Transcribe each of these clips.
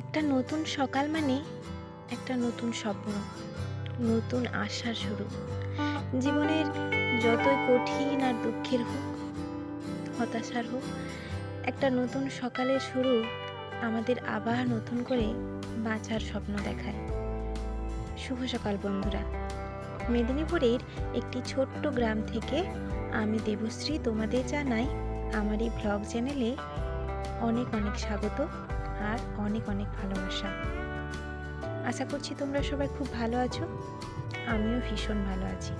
একটা নতুন সকাল মানে একটা নতুন স্বপ্ন, নতুন আশার শুরু। জীবনের যতই কঠিন আর দুঃখের হোক, হতাশার হোক, একটা নতুন সকালের শুরু আমাদের আবার নতুন করে বাঁচার স্বপ্ন দেখায়। শুভ সকাল বন্ধুরা। মেদিনীপুরের একটি ছোট্ট গ্রাম থেকে আমি দেবশ্রী তোমাদের জানাই আমার এই ব্লগ চ্যানেলে অনেক অনেক স্বাগত। আর অনেক অনেক ভালোবাসা। আশা করছি তোমরা সবাই খুব ভালো আছো। আমিও ভীষণ ভালো আছি।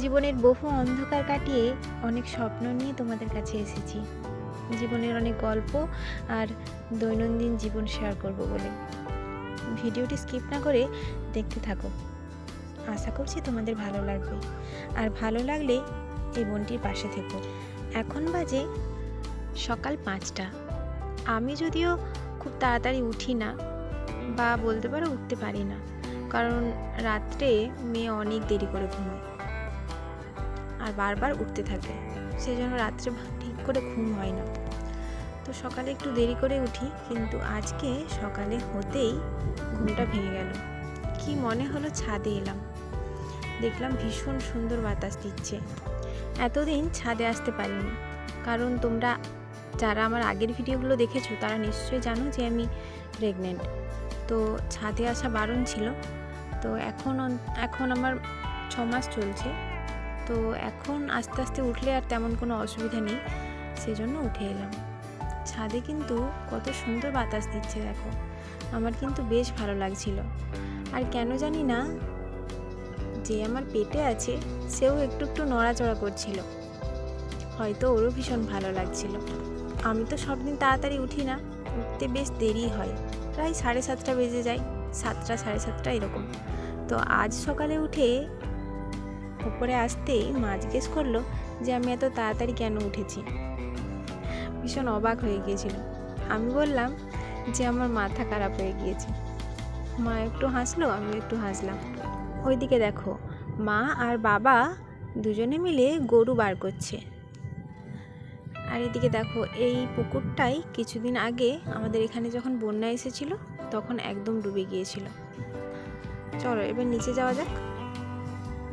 জীবনের বহু অন্ধকার কাটিয়ে অনেক স্বপ্ন নিয়ে তোমাদের কাছে এসেছি। জীবনের অনেক গল্প আর দৈনন্দিন জীবন শেয়ার করব বলে। ভিডিওটি স্কিপ না করে দেখতে থাকো। আশা করছি তোমাদের ভালো লাগবে। আর ভালো লাগলে এই বোনটির পাশে থেকো। এখন বাজে সকাল পাঁচটা। আমি যদিও খুব তাড়াতাড়ি উঠি না বা বলতে পারো উঠতে পারি না। কারণ রাত্রে মেয়ে অনেক দেরি করে ঘুমায় আর বারবার উঠতে থাকে। সেই জন্য রাত্রে ঠিক করে ঘুম হয় না। তো সকালে একটু দেরি করে উঠি, কিন্তু আজকে সকালে হতেই ঘুমটা ভেঙে গেল। কি মনে হলো ছাদে এলাম। দেখলাম ভীষণ সুন্দর বাতাস দিচ্ছে। এতদিন ছাদে আসতে পারিনি। কারণ তোমরা যারা আমার আগের ভিডিওগুলো দেখেছ, তারা নিশ্চয়ই জানো যে আমি প্রেগনেন্ট তো ছাদে আসা বারণ ছিল। তো এখন এখন আমার ছ মাস চলছে। তো এখন আস্তে আস্তে উঠলে আর তেমন কোনো অসুবিধা নেই। সেজন্য উঠে এলাম। ছাদে কিন্তু কত সুন্দর বাতাস দিচ্ছে দেখো। আমার কিন্তু বেশ ভালো লাগছিল। আর কেন জানি না, যে আমার পেটে আছে, সেও একটু একটু নড়াচড়া করছিল। হয়তো ওরও ভীষণ ভালো লাগছিল। আমি তো সব দিন তাড়াতাড়ি উঠি না, উঠতে বেশ দেরি হয়। প্রায় সাড়ে সাতটা বেজে যায়, সাতটা, সাড়ে সাতটা এরকম। তো আজ সকালে উঠে উপরে আসতেই মা জিজ্ঞেস করল যে আমি এত তাড়াতাড়ি কেন উঠেছি। ভীষণ অবাক হয়ে গিয়েছিল। আমি বললাম যে আমার মাথা খারাপ হয়ে গিয়েছে। মা একটু হাসলো আমি একটু হাসলাম। ওইদিকে দেখো, মা আর বাবা দুজনে মিলে গরু বার করছে। আর এদিকে দেখো, এই পুকুরটাই কিছুদিন আগে আমাদের এখানে যখন বন্যা এসেছিল, তখন একদম ডুবে গিয়েছিল। চলো, এবার নিচে যাওয়া যাক।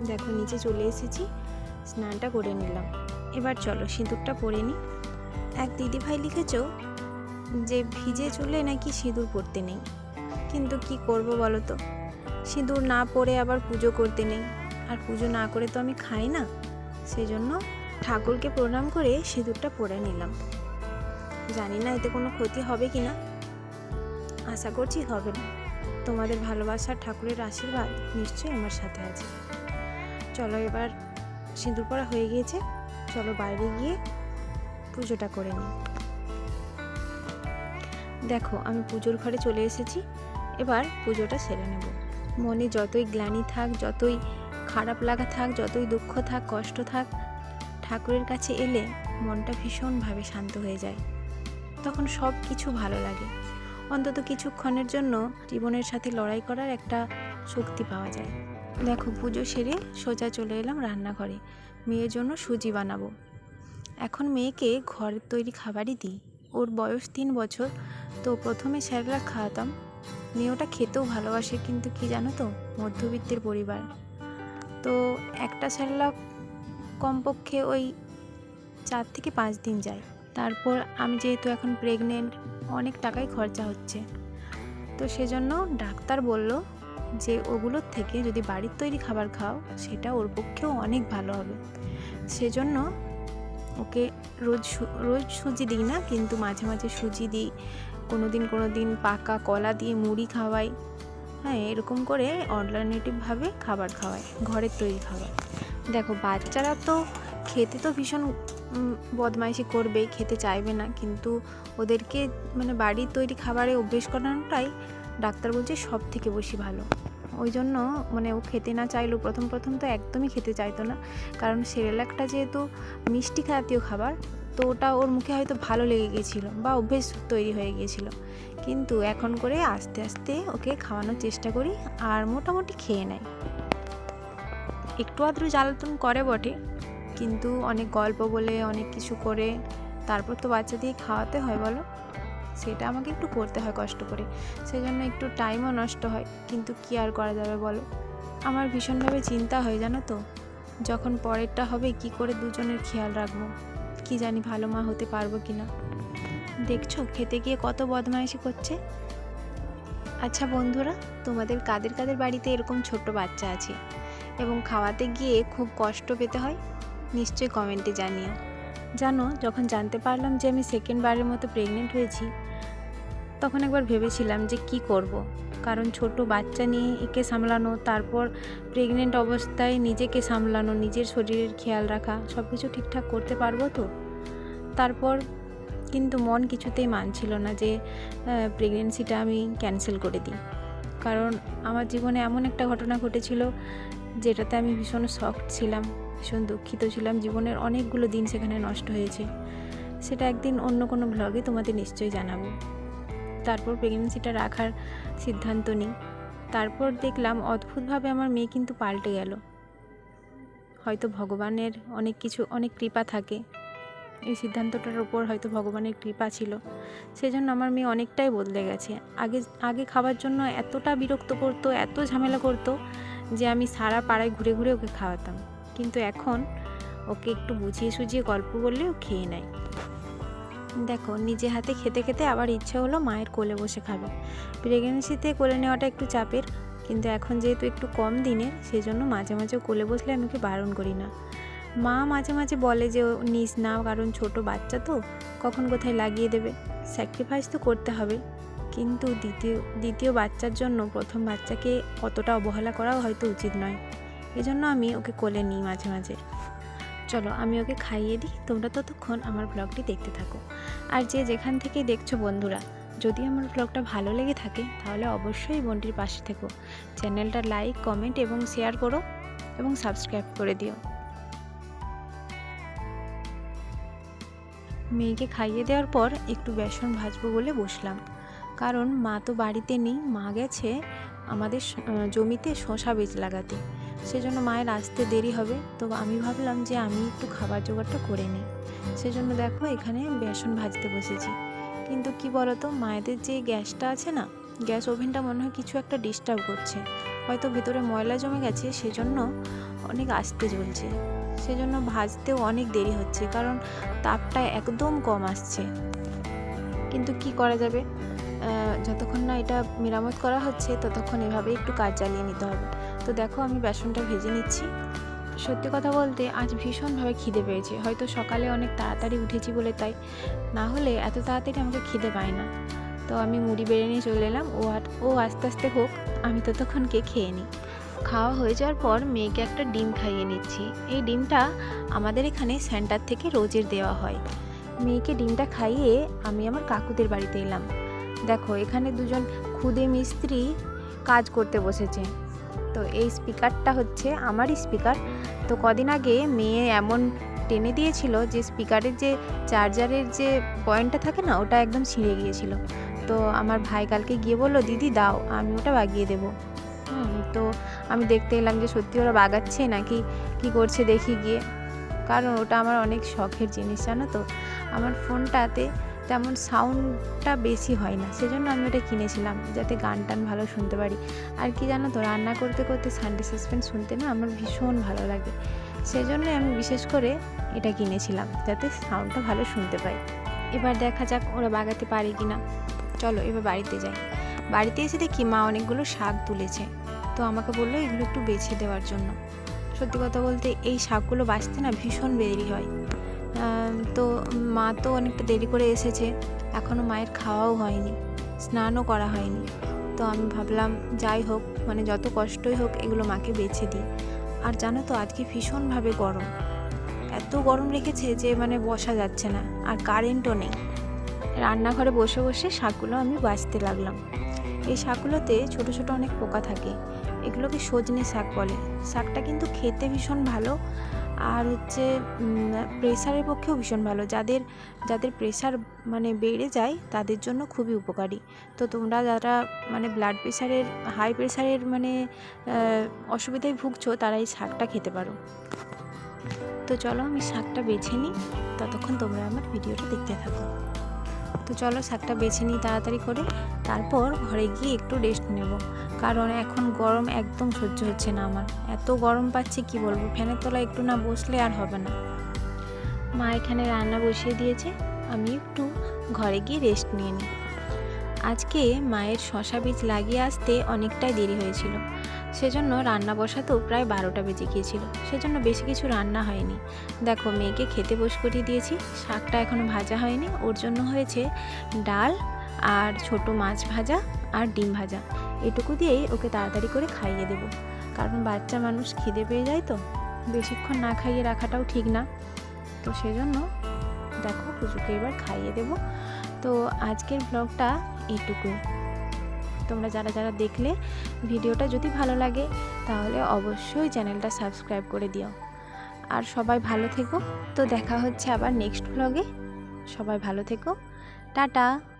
দেখো, নিচে চলে এসেছি, স্নানটা করে নিলাম। এবার চলো, সিঁদুরটা পরে নিই। এক দিদিভাই লিখেছ যে, ভিজে চুলে নাকি সিঁদুর পরতে নেই। কিন্তু কি করব বলো তো? সিঁদুর না পরে আবার পুজো করতে নেই। আর পুজো না করে তো আমি খাই না। সেই জন্য ঠাকুরকে প্রণাম করে সিঁদুরটা পরে নিলাম। জানি না এতে কোনো ক্ষতি হবে কি না আশা করছি হবে না। তোমাদের ভালোবাসার ঠাকুরের আশীর্বাদ নিশ্চয়ই আমার সাথে আছে। চলো এবার সিঁদুর পরা হয়ে গিয়েছে। চলো বাইরে গিয়ে পুজোটা করে নিই। দেখো, আমি পুজোর ঘরে চলে এসেছি। এবার পুজোটা সেরে নেব। মনে যতই গ্লানি থাক, যতই খারাপ লাগা থাক, যতই দুঃখ থাক, কষ্ট থাক ঠাকুরের কাছে এলে মনটা ভীষণভাবে শান্ত হয়ে যায়। তখন সব কিছু ভালো লাগে। অন্তত কিছুক্ষণের জন্য জীবনের সাথে লড়াই করার একটা শক্তি পাওয়া যায়। দেখো, পুজো সেরে সোজা চলে এলাম রান্নাঘরে। মেয়ের জন্য সুজি বানাবো। এখন মেয়েকে ঘরের তৈরি খাবারই দিই। ওর বয়স তিন বছর, তো প্রথমে স্যারলাক খাওয়াতাম। মেয়ে ওটা খেতেও ভালোবাসে, কিন্তু কি জানো তো, মধ্যবিত্তের পরিবার। তো একটা স্যারলাক কমপক্ষে ওই চার থেকে পাঁচ দিন যায়। তারপর আমি যেহেতু এখন প্রেগনেন্ট অনেক টাকাই খরচা হচ্ছে। তো সেজন্য ডাক্তার বলল যে ওগুলোর থেকে যদি বাড়ির তৈরি খাবার খাও, সেটা ওর পক্ষেও অনেক ভালো হবে। সেজন্য ওকে রোজ রোজ সুজি দিই না, কিন্তু মাঝে মাঝে সুজি দিই। কোনো দিন কোনো দিন পাকা কলা দিয়ে মুড়ি খাওয়াই। হ্যাঁ এরকম করে অল্টারনেটিভভাবে খাবার খাওয়াই, ঘরের তৈরি খাবার। দেখো, বাচ্চারা তো খেতে তো ভীষণ বদমাইশি করবেই খেতে চাইবে না। কিন্তু ওদেরকে মানে বাড়ির তৈরি খাবারে অভ্যেস করানোটাই ডাক্তার বলছে সব থেকে বেশি ভালো। ওই জন্য মানে ও খেতে না চাইলেও প্রথম প্রথম তো একদমই খেতে চাইতো না। কারণ সেরেলাকটা যেহেতু মিষ্টি জাতীয় খাবার, তো ওটা ওর মুখে হয়তো ভালো লেগে গিয়েছিল বা অভ্যেস তৈরি হয়ে গিয়েছিল। কিন্তু এখন করে আস্তে আস্তে ওকে খাওয়ানোর চেষ্টা করি আর মোটামুটি খেয়ে নেয়। একটু আধটু জ্বালাতন করে বটে, কিন্তু অনেক গল্প বলে, অনেক কিছু করে, তারপর তো বাচ্চা দিয়ে খাওয়াতে হয় বলো? সেটা আমাকে একটু করতে হয় কষ্ট করে সেই জন্য একটু টাইমও নষ্ট হয়, কিন্তু কি আর করা যাবে বলো? আমার ভীষণভাবে চিন্তা হয় জানো তো, যখন পরেরটা হবে কি করে দুজনের খেয়াল রাখব? কি জানি ভালো মা হতে পারব কি না দেখছ খেতে গিয়ে কত বদমাইশি করছে? আচ্ছা বন্ধুরা, তোমাদের কাদের কাদের বাড়িতে এরকম ছোট্ট বাচ্চা আছে? এবং খাওয়াতে গিয়ে খুব কষ্ট পেতে হয়, নিশ্চয়ই কমেন্টে জানিও। জানো, যখন জানতে পারলাম যে আমি সেকেন্ড বারের মতো প্রেগনেন্ট হয়েছি, তখন একবার ভেবেছিলাম যে কি করব। কারণ ছোট বাচ্চা নিয়ে একে সামলানো, তারপর প্রেগনেন্ট অবস্থায় নিজেকে সামলানো, নিজের শরীরের খেয়াল রাখা সব কিছু ঠিকঠাক করতে পারব তো? তারপর কিন্তু মন কিছুতেই মানছিল না যে প্রেগনেন্সিটা আমি ক্যান্সেল করে দিই। কারণ আমার জীবনে এমন একটা ঘটনা ঘটেছিল যেটাতে আমি ভীষণ শখ ছিলাম, ভীষণ দুঃখিত ছিলাম। জীবনের অনেকগুলো দিন সেখানে নষ্ট হয়েছে। সেটা একদিন অন্য কোনো ব্লগে তোমাদের নিশ্চয়ই জানাব। তারপর প্রেগনেন্সিটা রাখার সিদ্ধান্ত নিই। তারপর দেখলাম অদ্ভুতভাবে আমার মেয়ে কিন্তু পাল্টে গেল। হয়তো ভগবানের অনেক কিছু, অনেক কৃপা থাকে। এই সিদ্ধান্তটার ওপর হয়তো ভগবানের কৃপা ছিল। সেজন্য আমার মেয়ে অনেকটাই বদলে গেছে। আগে আগে খাবার জন্য এতটা বিরক্ত করতো, এত ঝামেলা করতো যে আমি সারা পাড়ায় ঘুরে ঘুরে ওকে খাওয়াতাম। কিন্তু এখন ওকে একটু বুঝিয়ে সুঝিয়ে গল্প বললে ও খেয়ে নেয়। দেখো, নিজে হাতে খেতে খেতে আবার ইচ্ছে হলো মায়ের কোলে বসে খাবে। প্রেগনেন্সিতে কোলে নেওয়াটা একটু চাপের, কিন্তু এখন যেহেতু একটু কম দিনের সেই জন্য মাঝে মাঝে কোলে বসলে আমি ওকে বারণ করি না। মা মাঝে মাঝে বলে যে, নিস না, কারণ ছোট বাচ্চা তো, কখন কোথায় লাগিয়ে দেবে? স্যাক্রিফাইস তো করতে হবে। কিন্তু দ্বিতীয় দ্বিতীয় বাচ্চার জন্য প্রথম বাচ্চাকে অতটা অবহেলা করাও হয়তো উচিত নয়। এজন্য আমি ওকে কোলে নিই মাঝে মাঝে। চলো, আমি ওকে খাইয়ে দিই। তোমরা ততক্ষণ আমার ব্লগটি দেখতে থাকো। আর যে যেখান থেকে দেখছ বন্ধুরা, যদি আমার ব্লগটা ভালো লেগে থাকে, তাহলে অবশ্যই বোনটির পাশে থেকো। চ্যানেলটা লাইক, কমেন্ট এবং শেয়ার করো এবং সাবস্ক্রাইব করে দিও। মেয়েকে খাইয়ে দেওয়ার পর একটু বেসন ভাজবো বলে বসলাম। কারণ মা তো বাড়িতে নেই, মা গেছে আমাদের জমিতে শশা বীজ লাগাতে। সেজন্য মায়ের আসতে দেরি হবে, তো আমি ভাবলাম যে আমি একটু খাবার জোগাড়টা করে নিই। সেজন্য দেখো এখানে বেসন ভাজতে বসেছি। কিন্তু কি বলতো, মায়েদের যে গ্যাসটা আছে না, গ্যাস ওভেনটা মনে হয় কিছু একটা ডিস্টার্ব করছে। হয়তো ভেতরে ময়লা জমে গেছে, সেজন্য অনেক আস্তে জ্বলছে। সেজন্য ভাজতেও অনেক দেরি হচ্ছে, কারণ তাপটা একদম কম আসছে। কিন্তু কি করা যাবে? যতক্ষণ না এটা মেরামত করা হচ্ছে, ততক্ষণ এভাবে একটু কাজ চালিয়ে নিতে হবে। তো দেখো, আমি বেসনটা ভেজে নিচ্ছি। সত্যি কথা বলতে, আজ ভীষণভাবে খিদে পেয়েছে। হয়তো সকালে অনেক তাড়াতাড়ি উঠেছি বলে তাই। না হলে এত তাড়াতাড়ি আমাকে খিদে পায় না। তো আমি মুড়ি বেড়ে নিয়ে চলে এলাম। ও আর ও আস্তে আস্তে হোক, আমি ততক্ষণকে খেয়ে নিই। খাওয়া হয়ে যাওয়ার পর মেয়েকে একটা ডিম খাইয়ে নিচ্ছি। এই ডিমটা আমাদের এখানে সেন্টার থেকে রোজের দেওয়া হয়। মেয়েকে ডিমটা খাইয়ে আমি আমার কাকুদের বাড়িতে এলাম। দেখো, এখানে দুজন খুদে মিস্ত্রি কাজ করতে বসেছে। তো এই স্পিকারটা হচ্ছে আমারই স্পিকার। তো কদিন আগে মেয়ে এমন টেনে দিয়েছিল যে স্পিকারের যে চার্জারের যে পয়েন্টটা থাকে না, ওটা একদম ছিঁড়ে গিয়েছিল। তো আমার ভাই কালকে গিয়ে বলল, দিদি, দাও, আমি ওটা বাগিয়ে দেবো। তো আমি দেখতে এলাম যে সত্যি ওরা বাগাচ্ছে নাকি কি করছে দেখি গিয়ে। কারণ ওটা আমার অনেক শখের জিনিস, জানো তো? আমার ফোনটাতে তেমন সাউন্ডটা বেশি হয় না, সেজন্য আমি ওটা কিনেছিলাম যাতে গান টান ভালো শুনতে পারি। আর কি জানো তো, রান্না করতে করতে সানডে সাসপেন্স শুনতে না আমার ভীষণ ভালো লাগে, সেজন্যই আমি বিশেষ করে এটা কিনেছিলাম যাতে সাউন্ডটা ভালো শুনতে পাই। এবার দেখা যাক ওরা বাগাতে পারে কি না চলো এবার বাড়িতে যাই। বাড়িতে এসে দেখি মা অনেকগুলো শাক তুলেছে। তো আমাকে বলল এগুলো একটু বেছে দেওয়ার জন্য। সত্যি কথা বলতে এই শাকগুলো বাঁচতে না ভীষণ দেরি হয়। তো মা তো অনেকটা দেরি করে এসেছে এখনও মায়ের খাওয়াও হয়নি, স্নানও করা হয়নি। তো আমি ভাবলাম, যাই হোক মানে যত কষ্টই হোক, এগুলো মাকে বেছে দিই। আর জানো তো, আজকে ভীষণভাবে গরম। এত গরম রেখেছে যে মানে বসা যাচ্ছে না, আর কারেন্টও নেই। রান্নাঘরে বসে বসে শাকগুলো আমি বাছতে লাগলাম। এই শাকগুলোতে ছোট ছোট অনেক পোকা থাকে এগুলোকে সজনে শাক বলে। শাকটা কিন্তু খেতে ভীষণ ভালো। আর হচ্ছে প্রেশারের পক্ষেও ভীষণ ভালো। যাদের যাদের প্রেশার মানে বেড়ে যায়, তাদের জন্য খুবই উপকারী। তো তোমরা যারা মানে ব্লাড প্রেশারের হাই প্রেশারের মানে অসুবিধায় ভুগছো, তারা এই শাকটা খেতে পারো। তো চলো আমি শাকটা বেছে নিই। ততক্ষণ তোমরা আমার ভিডিওটা দেখতে থাকো। তো চলো শাকটা বেছে নিই তাড়াতাড়ি করে। তারপর ঘরে গিয়ে একটু রেস্ট নেব। কারণ এখন গরম একদম সহ্য হচ্ছে না আমার। এত গরম পাচ্ছে, কি বলব? ফ্যানের তলায় একটু না বসলে আর হবে না। মা এখানে রান্না বসিয়ে দিয়েছে। আমি একটু ঘরে গিয়ে রেস্ট নিয়ে নিই। আজকে মায়ের শশা বীজ লাগিয়ে আসতে অনেকটাই দেরি হয়েছিল। সেজন্য রান্না বসাতেও প্রায় বারোটা বেজে গিয়েছিল। সেজন্য বেশি কিছু রান্না হয়নি। দেখো, মেয়েকে খেতে বস করিয়ে দিয়েছি। শাকটা এখনও ভাজা হয়নি। ওর জন্য হয়েছে ডাল আর ছোট মাছ ভাজা আর ডিম ভাজা। এটুকু দিয়েই ওকে তাড়াতাড়ি করে খাইয়ে দেবো। কারণ বাচ্চা মানুষ খিদে পেয়ে যায় তো। বেশিক্ষণ না খাইয়ে রাখাটাও ঠিক না। তো সেজন্য দেখো, পুজোকে এবার খাইয়ে দেবো। তো আজকের ব্লগটা এইটুকুই তোমরা যারা যারা দেখলে ভিডিওটা যদি ভালো লাগে, তাহলে অবশ্যই চ্যানেলটা সাবস্ক্রাইব করে দিও। আর সবাই ভালো থেকো। তো দেখা হচ্ছে আবার নেক্সট ব্লগে সবাই ভালো থেকো। টাটা!